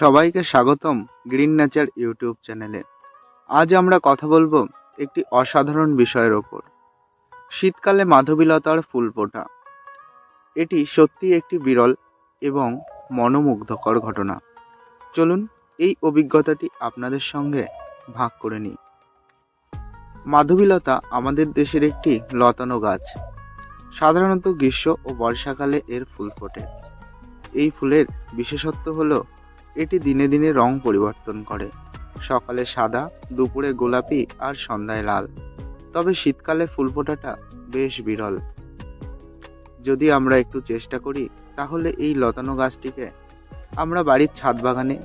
সবাইকে স্বাগতম green nature YouTube চ্যানেলে। আজ আমরা কথা বলব একটি অসাধারণ বিষয়ের ওপর। শীতকালে মাধবীলতার ফুল ফোটা এটি সত্যি একটি বিরল এবং মনোমুগ্ধকর ঘটনা। চলুন এই অভিজ্ঞতাটি আপনাদের সঙ্গে ভাগ করে নিই। মাধবীলতা আমাদের দেশের একটি লতানো গাছ। সাধারণত গ্রীষ্ম ও বর্ষাকালে এর ফুল ফোটে। এই ফুলের বিশেষত্ব হলো এটি দিনে দিনে রং পরিবর্তন করে। সকালে সাদা, দুপুরে গোলাপি আর সন্ধ্যায় লাল। তবে শীতকালে ফুল ফোটাটা বেশ বিরল। যদি আমরা একটু চেষ্টা করি, তাহলে এই লতানো গাছটিকে আমরা বাড়ির ছাদ বাগানে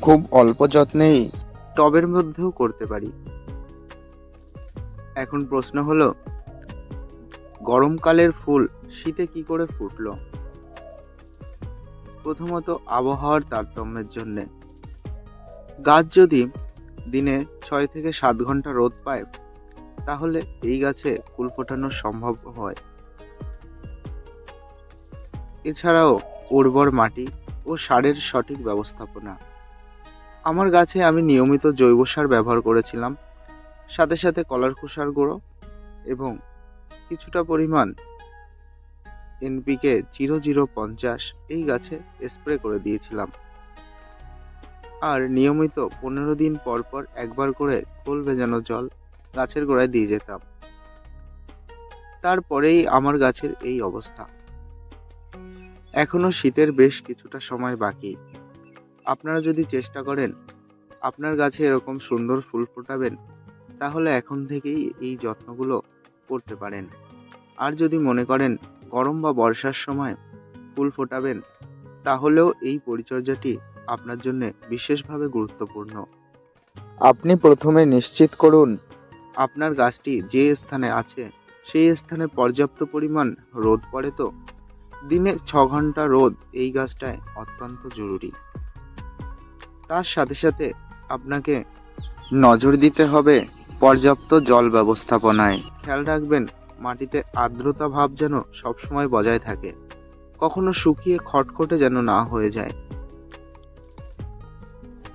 খুব অল্প যত্নেই টবের মধ্যেও করতে পারি। এখন প্রশ্ন হলো, গরমকালের ফুল শীতে কি করে ফুটলো? প্রথমত আবহাওয়ার তারতম্যের জন্য। গাছ যদি দিনে ছয় থেকে সাত ঘণ্টা রোদ পায়, তাহলে এই গাছে ফুল ফোটানো সম্ভব হয়। এছাড়াও উর্বর মাটি ও সারের সঠিক ব্যবস্থাপনা। আমার গাছে আমি নিয়মিত জৈব সার ব্যবহার করেছিলাম। সাথে সাথে কলার খোসার গুঁড়ো এবং কিছুটা পরিমাণ এনপিকে জিরো জিরো পঞ্চাশ এই গাছে স্প্রে করে দিয়েছিলাম। আর নিয়মিত পনেরো দিন পর পর একবার করে খোল ভেজানো জল গাছের গোড়ায় দিয়ে যেতাম। তারপরেই আমার গাছের এই অবস্থা। এখনও শীতের বেশ কিছুটা সময় বাকি। আপনারা যদি চেষ্টা করেন আপনার গাছে এরকম সুন্দর ফুল ফোটাবেন, তাহলে এখন থেকেই এই যত্নগুলো করতে পারেন। আর যদি মনে করেন গরম বা বর্ষার সময় ফুল ফোটাবেন তাহলেও এই পরিচর্যাটি আপনার জন্য বিশেষভাবে গুরুত্বপূর্ণ। আপনি প্রথমে নিশ্চিত করুন আপনার গাছটি যে স্থানে আছে সেই স্থানে পর্যাপ্ত পরিমাণ রোদ পড়ে তো? দিনে ছ ঘণ্টা রোদ এই গাছটায় অত্যন্ত জরুরি। তার সাথে সাথে আপনাকে নজর দিতে হবে পর্যাপ্ত জল ব্যবস্থাপনায়। খেয়াল রাখবেন মাটিতে আর্দ্রতা ভাব যেন সবসময় বজায় থাকে। কখনো শুকিয়ে খটখটে যেন না হয়ে যায়।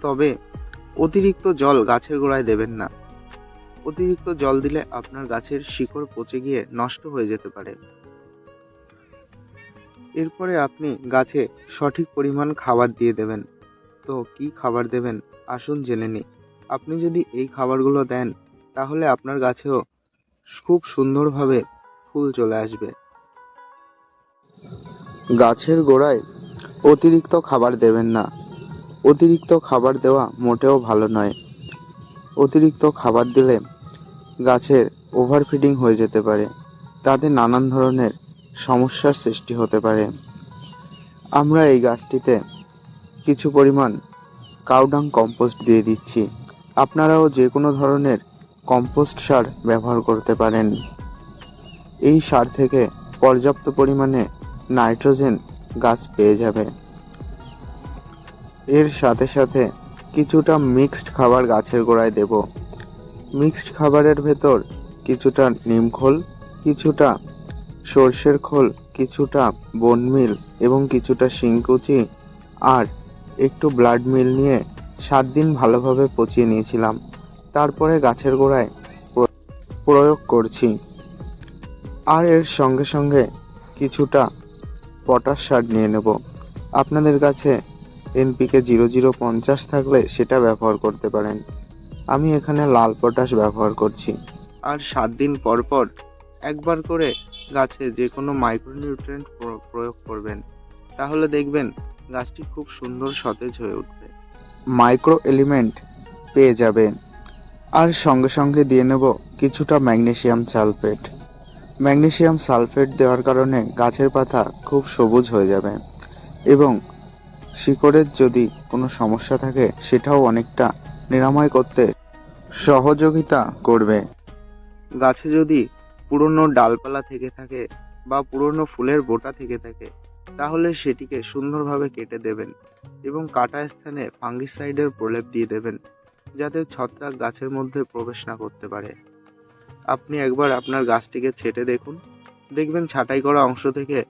তবে অতিরিক্ত জল গাছের গোড়ায় দেবেন না। অতিরিক্ত জল দিলে আপনার গাছের শিকড় পচে গিয়ে নষ্ট হয়ে যেতে পারে। এরপরে আপনি গাছে সঠিক পরিমাণ খাবার দিয়ে দেবেন। তো কি খাবার দেবেন? আসুন জেনে নিই। আপনি যদি এই খাবারগুলো দেন, তাহলে আপনার গাছেও খুব সুন্দরভাবে ফুল চলে আসবে। গাছের গোড়ায় অতিরিক্ত খাবার দেবেন না। অতিরিক্ত খাবার দেওয়া মোটেও ভালো নয়। অতিরিক্ত খাবার দিলে গাছের ওভারফিডিং হয়ে যেতে পারে। তাতে নানান ধরনের সমস্যার সৃষ্টি হতে পারে। আমরা এই গাছটিতে কিছু পরিমাণ কাউডাং কম্পোস্ট দিয়ে দিচ্ছি। আপনারাও যে কোনো ধরনের কম্পোস্ট সার ব্যবহার করতে পারেন। এই সার থেকে পর্যাপ্ত পরিমাণে নাইট্রোজেন গাছ পেয়ে যাবে। এর সাথে সাথে কিছুটা মিক্সড খাবার গাছের গোড়ায় দেব। মিক্সড খাবারের ভেতর কিছুটা নিমখোল কিছুটা সর্ষের খোল, কিছুটা বনমিল এবং কিছুটা শিংকুচি আর একটু ব্লাড মিল নিয়ে সাত দিন ভালোভাবে পচিয়ে নিয়েছিলাম। তারপরে গাছের গোড়ায় প্র- প্রয়োগ করছি। আর এর সঙ্গে সঙ্গে কিছুটা পটাশ সার নিয়ে নেব। আপনাদের কাছে এনপিকে জিরো জিরো পঞ্চাশ থাকলে সেটা ব্যবহার করতে পারেন। আমি এখানে লাল পটাশ ব্যবহার করছি। আর সাত দিন পর পর একবার করে গাছে যে কোনো মাইক্রোনিউট্রিয়েন্ট প্রয়োগ করবেন। তাহলে দেখবেন গাছটি খুব সুন্দর সতেজ হয়ে উঠবে। মাইক্রো এলিমেন্ট পেয়ে যাবে আর সঙ্গে সঙ্গে দিয়ে নেব কিছুটা ম্যাগনেশিয়াম সালফেট। ম্যাগনেসিয়াম সালফেট দেওয়ার কারণে গাছের পাতা খুব সবুজ হয়ে যাবে এবং শিকড়ের যদি কোনো সমস্যা থাকে, সেটাও অনেকটা নিরাময় করতে সহযোগিতা করবে। গাছে যদি পুরনো ডালপালা থেকে থাকে বা পুরনো ফুলের বোটা থেকে থাকে, তাহলে সেটিকে সুন্দরভাবে কেটে দেবেন এবং কাটা স্থানে ফাঙ্গিসাইডের প্রলেপ দিয়ে দেবেন। যাতে ছত্রাক গাছের মধ্যে প্রবেশ না করতে পারে। আপনি একবার আপনার গাছটিকে ছেটে দেখুন। দেখবেন ছাঁটাই করা অংশ থেকে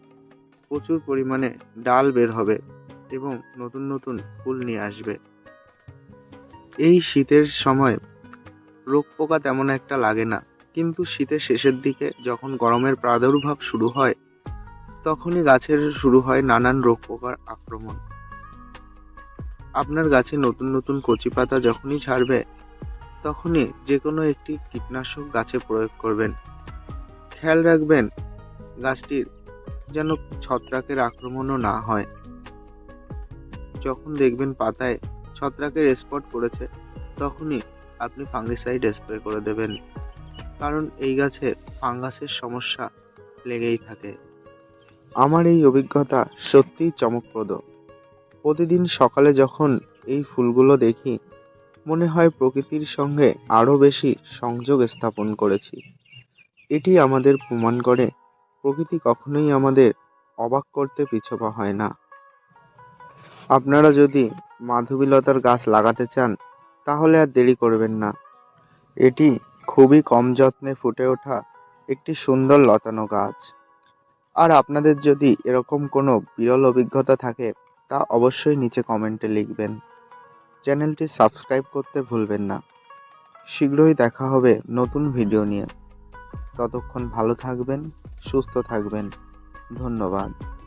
প্রচুর পরিমাণে ডাল বের হবে এবং নতুন নতুন ফুল নিয়ে আসবে। এই শীতের সময় রোগ পোকা তেমন একটা লাগে না। কিন্তু শীতের শেষের দিকে যখন গরমের প্রাদুর্ভাব শুরু হয়, তখনই গাছের শুরু হয় নানান রোগ পোকার আক্রমণ। আপনার গাছে নতুন নতুন কচি পাতা যখনই ছাড়বে, তখনই যে কোনো একটি কীটনাশক গাছে প্রয়োগ করবেন। খেয়াল রাখবেন, গাছটির যেন ছত্রাকের আক্রমণও না হয়। যখন দেখবেন পাতায় ছত্রাকের স্পট পড়েছে, তখনই আপনি ফাঙ্গিসাইড স্প্রে করে দেবেন। কারণ এই গাছে ফাঙ্গাসের সমস্যা লেগেই থাকে। আমার এই অভিজ্ঞতা সত্যিই চমকপ্রদ। প্রতিদিন সকালে যখন এই ফুলগুলো দেখি, মনে হয় প্রকৃতির সঙ্গে আরও বেশি সংযোগ স্থাপন করেছি। এটি আমাদের প্রমাণ করে প্রকৃতি কখনোই আমাদের অবাক করতে পিছপা হয় না। আপনারা যদি মাধবীলতার গাছ লাগাতে চান, তাহলে আর দেরি করবেন না। এটি খুবই কম যত্নে ফুটে ওঠা একটি সুন্দর লতানো গাছ। আর আপনাদের যদি এরকম কোনো বিরল অভিজ্ঞতা থাকে তা অবশ্যই নিচে কমেন্টে লিখবেন। চ্যানেলটি সাবস্ক্রাইব করতে ভুলবেন না। শীঘ্রই দেখা হবে নতুন ভিডিও নিয়ে। ততক্ষণ ভালো থাকবেন, সুস্থ থাকবেন। ধন্যবাদ।